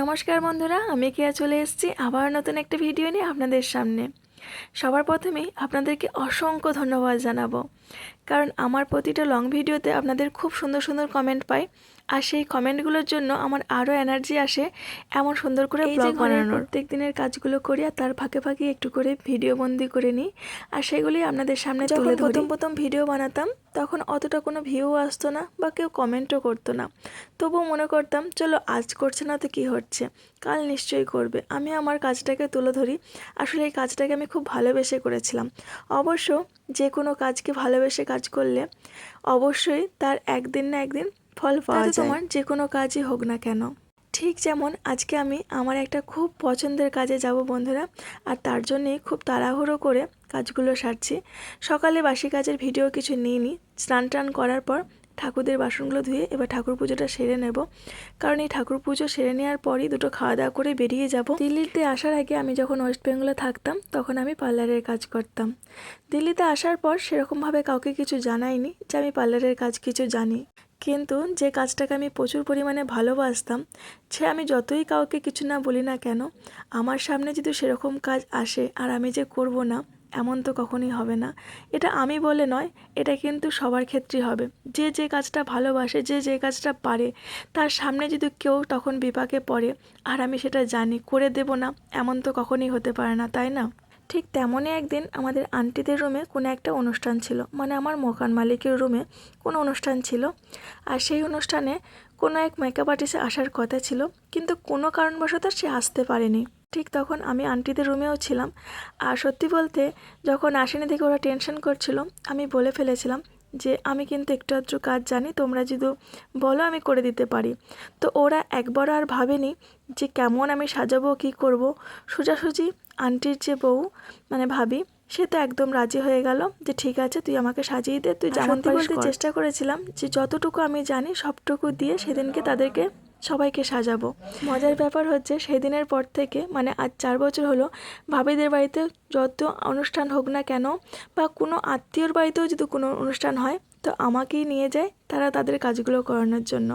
নমস্কার বন্ধুরা, আমি কেয়া চলে এসেছি আবার নতুন একটা ভিডিও নিয়ে আপনাদের সামনে। সবার প্রথমেই আপনাদেরকে অসংখ্য ধন্যবাদ জানাব। কারণ আমার প্রতিটা লং ভিডিওতে আপনাদের খুব সুন্দর সুন্দর কমেন্ট পাই। আর সেই কমেন্টগুলোর জন্য আমার আরও এনার্জি আসে এমন সুন্দর করে ব্লগ বানানোর। প্রত্যেক দিনের কাজগুলো করি আর তার ফাঁকে ফাঁকে একটু করে ভিডিও বন্দি করে নিই। আর সেগুলি আপনাদের সামনে যখন তুলে প্রথম প্রথম প্রথম ভিডিও বানাতাম তখন অতটা কোনো ভিউ আসতো না বা কেউ কমেন্টও করতো না। তবুও মনে করতাম চলো আজ করছে না তো কী হচ্ছে? কাল নিশ্চয়ই করবে। আমি আমার কাজটাকে তুলে ধরি। আসলে এই কাজটাকে আমি খুব ভালোবেসে করেছিলাম। অবশ্য যে কোনো কাজকে ভালোবেসে কাজ করলে অবশ্যই তার একদিন না একদিন ফল পাওয়া যায়। তোমার যে কোনো কাজই হোক না কেন। ঠিক যেমন আজকে আমি আমার একটা খুব পছন্দের কাজে যাব বন্ধুরা আর তার জন্যেই খুব তাড়াহুড়ো করে কাজগুলো সারছি। সকালে বাসি কাজের ভিডিও কিছু নিইনি স্নান টান করার পর ঠাকুরদের বাসনগুলো ধুয়ে এবার ঠাকুর পুজোটা সেরে নেব। কারণ এই ঠাকুর পুজো সেরে নেওয়ার পরই দুটো খাওয়া দাওয়া করে বেরিয়ে যাব। দিল্লিতে আসার আগে আমি যখন ওয়েস্ট বেঙ্গলে থাকতাম তখন আমি পার্লারের কাজ করতাম। দিল্লিতে আসার পর সেরকমভাবে কাউকে কিছু জানাইনি যে আমি পার্লারের কাজ কিছু জানি। কিন্তু যে কাজটাকে আমি প্রচুর পরিমাণে ভালোবাসতাম, সে আমি যতই কাউকে কিছু না বলি না কেন, আমার সামনে যদি সেরকম কাজ আসে আর আমি যে করব না, এমন তো কখনোই হবে না। এটা আমি বলে নয়, এটা কিন্তু সবার ক্ষেত্রেই হবে। যে যে কাজটা ভালোবাসে, যে যে কাজটা পারে, তার সামনে যদি কেউ তখন বিপাকে পড়ে, আর আমি সেটা জানি, করে দেব না, এমন তো কখনোই হতে পারে না, তাই না? ঠিক তেমনই একদিন আমাদের আন্টিদের রুমে কোনো একটা অনুষ্ঠান ছিল। মানে আমার মকান মালিকের রুমে কোনো অনুষ্ঠান ছিল। আর সেই অনুষ্ঠানে কোনো এক মেকআপ আর্টিস্ট আসার কথা ছিল। কিন্তু কোনো কারণবশত সে আসতে পারেনি। ঠিক তখন আমি আন্টিদের রুমেও ছিলাম। আর সত্যি বলতে যখন আসেনি দেখে ওরা টেনশন করছিল, আমি বলে ফেলেছিলাম যে, আমি কিন্তু একটু আধটু কাজ জানি, তোমরা যদি বলো আমি করে দিতে পারি। তো ওরা একবার আর ভাবেনি যে, কেমন আমি সাজাবো, কী করব? সোজাসুজি আন্টির যে বউ মানে ভাবি সে তো একদম রাজি হয়ে গেল যে ঠিক আছে তুই আমাকে সাজিয়ে দে। তুই যেমন বলতে চেষ্টা করেছিলাম যে যতটুকু আমি জানি সবটুকু দিয়ে সেদিনকে তাদেরকে সবাইকে সাজাবো। মজার ব্যাপার হচ্ছে সেই দিনের পর থেকে মানে আজ চার বছর হলো ভাবিদের বাড়িতে যত অনুষ্ঠান হোক না কেন বা কোনো আত্মীয়র বাড়িতেও যদি কোনো অনুষ্ঠান হয় তো আমাকেই নিয়ে যায় তারা তাদের কাজগুলো করানোর জন্য।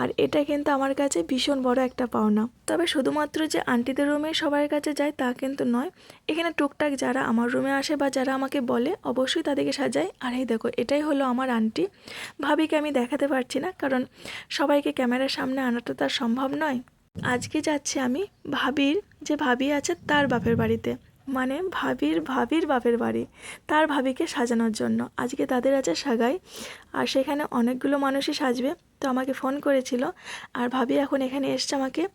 আর এটা কিন্তু আমার কাছে ভীষণ বড় একটা পাওনা। তবে শুধুমাত্র যে আন্টিদের রুমে সবার কাছে যায় তা কিন্তু নয়, এখানে টুকটাক যারা আমার রুমে আসে বা যারা আমাকে বলে অবশ্যই তাদেরকে সাজাই আর এই দেখো, এটাই হলো আমার আন্টি। ভাবিকে আমি দেখাতে পারছি না, কারণ সবাইকে ক্যামেরার সামনে আনাটা তার সম্ভব নয়। আজকে যাচ্ছি আমি ভাবির, যে ভাবি আছে তার বাপের বাড়িতে। মানে ভাবির ভাবির বাপের বাড়ি। তার ভাবিকে সাজানোর জন্য। আজকে তাদের আছে সাগাই। আর সেখানে অনেকগুলো মানুষই সাজবে। তো আমাকে ফোন করেছিল। আর ভাবি এখন এখানে এসছে আমাকে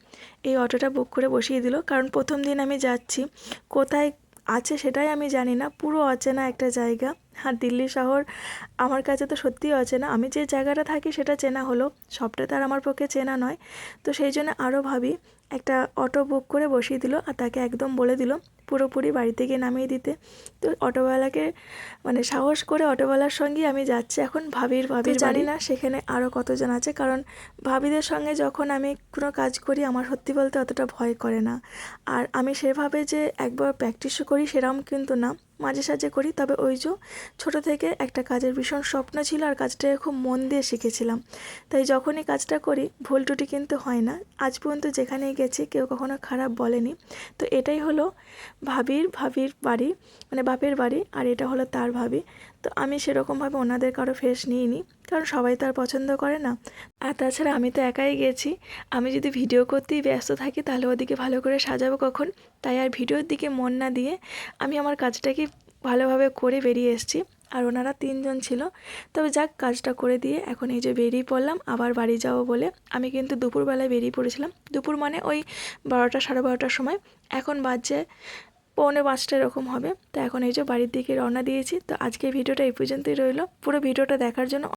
এই অটোটা বুক করে বসিয়ে দিল। কারণ প্রথম দিন আমি যাচ্ছি। কোথায় আছে সেটাই আমি জানি না। পুরো অচেনা একটা জায়গা। আর দিল্লি শহর আমার কাছে তো সত্যিই অচেনা। আমি যে জায়গাটা থাকি সেটা চেনা হলো। সবটা তার আমার পক্ষে চেনা নয়। তো সেই জন্য আরও ভাবি একটা অটো বুক করে বসিয়ে দিল আর তাকে একদম বলে দিল পুরোপুরি বাড়িতে গিয়ে নামিয়ে দিতে। তো অটোওয়ালাকে মানে সাহস করে অটোওয়ালার সঙ্গেই আমি যাচ্ছি এখন ভাবির ভাবির জানি না সেখানে আরও কতজন আছে কারণ ভাবিদের সঙ্গে যখন আমি কোনো কাজ করি আমার সত্যি বলতে অতটা ভয় করে না। আর আমি সেভাবে যে একবার প্র্যাকটিসও করি সেরকম কিন্তু না। মাঝে সাঝে করি। তবে ওই যে ছোটো থেকে একটা কাজের ভীষণ স্বপ্ন ছিল আর কাজটাকে খুব মন দিয়ে শিখেছিলাম। তাই যখনই কাজটা করি, ভুল টুটি কিন্তু হয় না। আজ পর্যন্ত যেখানেই গেছি কেউ কখনো খারাপ বলেনি। তো এটাই হলো ভাবির ভাবির বাড়ি মানে বাপের বাড়ি আর এটা হলো তার ভাবি। তো আমি সেরকমভাবে ওনাদের কারও ফেস নিইনি, কারণ সবাই তো আর পছন্দ করে না। আর তাছাড়া আমি তো একাই গেছি। আমি যদি ভিডিও করতেই ব্যস্ত থাকি, তাহলে ওদিকে ভালো করে সাজাবো কখন? তাই আর ভিডিওর দিকে মন না দিয়ে আমি আমার কাজটাকে ভালোভাবে করে বেরিয়ে এসেছি। আর ওনারা তিনজন ছিল। তবে যাক, কাজটা করে দিয়ে এখন এই যে বেরিয়ে পড়লাম, আবার বাড়ি যাব বলে আমি কিন্তু দুপুরবেলায় বেরিয়ে পড়েছিলাম। দুপুর মানে ওই বারোটা সাড়ে বারোটার সময়। এখন বাজছে পৌনে পাঁচটা এরকম হবে। তো এখন এই যে বাড়ির দিকে রওনা দিয়েছি। তো আজকে ভিডিওটা এই পর্যন্তই রইল। পুরো ভিডিওটা দেখার জন্য